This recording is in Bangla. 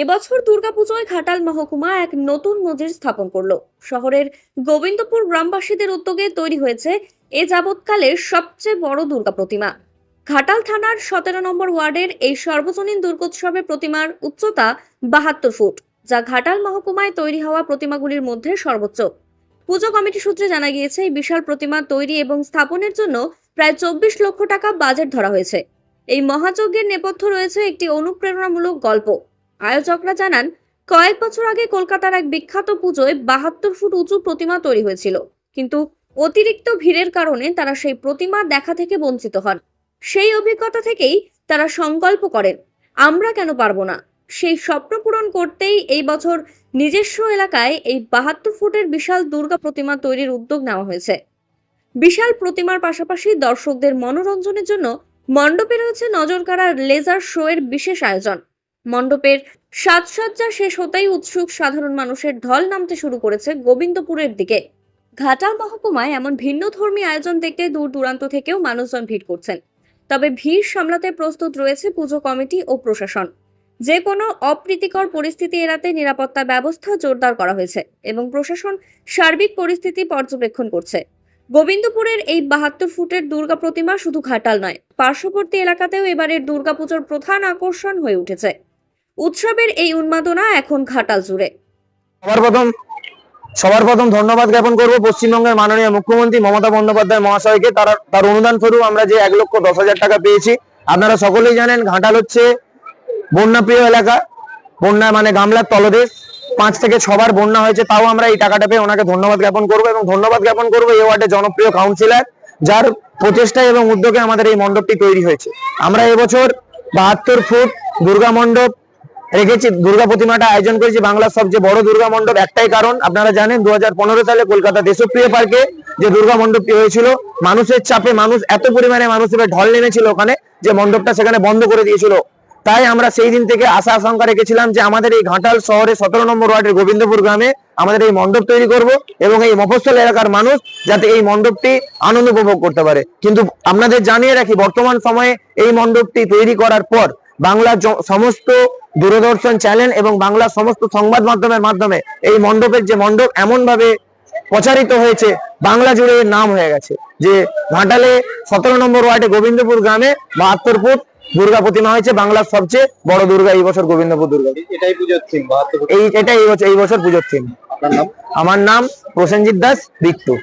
এবছর দুর্গাপুজোয় ঘাটাল মহকুমা এক নতুন নজির স্থাপন করল। শহরের গোবিন্দপুর গ্রামবাসীদের উদ্যোগে তৈরি হয়েছে এ যাবৎকালের সবচেয়ে বড় দুর্গা প্রতিমা। ঘাটাল থানার সতেরো নম্বর ওয়ার্ডের এই সর্বজনীন দুর্গোৎসবে প্রতিমার উচ্চতা বাহাত্তর ফুট, যা ঘাটাল মহকুমায় তৈরি হওয়া প্রতিমাগুলির মধ্যে সর্বোচ্চ। পুজো কমিটি সূত্রে জানা গিয়েছে, এই বিশাল প্রতিমা তৈরি এবং স্থাপনের জন্য প্রায় চব্বিশ লক্ষ টাকা বাজেট ধরা হয়েছে। এই মহাযজ্ঞের নেপথ্য রয়েছে একটি অনুপ্রেরণামূলক গল্প। আয়োজকরা জানান, কয়েক বছর আগে কলকাতার এক বিখ্যাত পুজোয় বাহাত্তর ফুট উঁচু প্রতিমা তৈরি হয়েছিল। কিন্তু অতিরিক্ত ভিড়ের কারণে তারা সেই প্রতিমা দেখা থেকে বঞ্চিত হন। সেই অভিজ্ঞতা থেকেই তারা সংকল্প করেন, আমরা কেন পারব না? সেই স্বপ্ন পূরণ করতেই এই বছর নিজস্ব এলাকায় এই বাহাত্তর ফুটের বিশাল দুর্গা প্রতিমা তৈরির উদ্যোগ নেওয়া হয়েছে। বিশাল প্রতিমার পাশাপাশি দর্শকদের মনোরঞ্জনের জন্য মণ্ডপে রয়েছে নজরকাড়া লেজার শো এর বিশেষ আয়োজন। মণ্ডপের সাজসজ্জা শেষ হতেই উৎসুক সাধারণ মানুষের ঢল নামতে শুরু করেছে গোবিন্দপুরের দিকে। ঘাটাল মহকুমায় এমন ভিন্ন ধর্মী আয়োজন দেখতে দূর দূরান্ত থেকেও মানুষজন ভিড় করছেন। তবে ভিড় সামলাতে প্রস্তুত রয়েছে পুজো কমিটি ও প্রশাসন। যে কোনো অপ্রীতিকর পরিস্থিতি এড়াতে নিরাপত্তা ব্যবস্থা জোরদার করা হয়েছে এবং প্রশাসন সার্বিক পরিস্থিতি পর্যবেক্ষণ করছে। গোবিন্দপুরের এই বাহাত্তর ফুটের দুর্গা প্রতিমা শুধু ঘাটাল নয়, পার্শ্ববর্তী এলাকাতেও এবারের দুর্গাপুজোর প্রধান আকর্ষণ হয়ে উঠেছে। উৎসবের এই উন্মাদনা এখন ঘাটাল জুড়ে। সবার প্রথম সবার প্রথম ধন্যবাদ জ্ঞাপন করব পশ্চিমবঙ্গের মাননীয় মুখ্যমন্ত্রী মমতা বন্দ্যোপাধ্যায় মহাশয়কে। তার তার অনুদান স্বরূপ আমরা যে এক লক্ষ দশ হাজার টাকা পেয়েছি, আপনারা সকলেই জানেন ঘাটাল হচ্ছে বন্যাপ্রিয় এলাকা। বন্যা মানে গামলার তলদেশ। পাঁচ থেকে ছবার বন্যা হয়েছে, তাও আমরা এই টাকাটা পেয়ে ওনাকে ধন্যবাদ জ্ঞাপন করব এবং ধন্যবাদ জ্ঞাপন করব এই ওয়ার্ডের জনপ্রিয় কাউন্সিলর যার প্রচেষ্টায় এবং উদ্যোগে আমাদের এই মণ্ডপটি তৈরি হয়েছে। আমরা এবছর বাহাত্তর ফুট দুর্গা মণ্ডপ রেখেছি। দুর্গা প্রতিমাটা আয়োজন করেছি বাংলার সবচেয়ে বড় দুর্গা মণ্ডপ, একটাই কারণ, আপনারা জানেন দু হাজার পনেরো সালে কলকাতা দেশপ্রিয় পার্কে যে দুর্গা মণ্ডপটি হয়েছিল, মানুষের চাপে মানুষ, এত পরিমাণে মানুষের ঢল নেমেছিল ওখানে যে মণ্ডপটা সেখানে বন্ধ করে দিয়েছিল। তাই আমরা সেই দিন থেকে আশা আশঙ্কা রেখেছিলাম যে আমাদের এই ঘাটাল শহরে সতেরো নম্বর ওয়ার্ডের গোবিন্দপুর গ্রামে আমাদের এই মণ্ডপ তৈরি করব এবং এই মফস্বল এলাকার মানুষ যাতে এই মণ্ডপটি আনন্দ উপভোগ করতে পারে। কিন্তু আপনাদের জানিয়ে রাখি, বর্তমান সময়ে এই মণ্ডপটি তৈরি করার পর বাংলার সমস্ত দূরদর্শন চ্যানেল এবং বাংলার সমস্ত সংবাদ মাধ্যমের মাধ্যমে এই মণ্ডপের যে মণ্ডপ এমন ভাবে প্রচারিত হয়েছে বাংলা জুড়ে নাম হয়ে গেছে। যে ঘাটালে সতেরো নম্বর ওয়ার্ডে গোবিন্দপুর গ্রামে বাহাত্তর ফুট দুর্গা প্রতিমা হয়েছে বাংলার সবচেয়ে বড় দুর্গা এই বছর গোবিন্দপুর দুর্গা। এটাই পুজোর থিম এই এটাই এই বছর এই বছর পুজোর থিম আমার নাম প্রসেনজিৎ দাস বিট্টু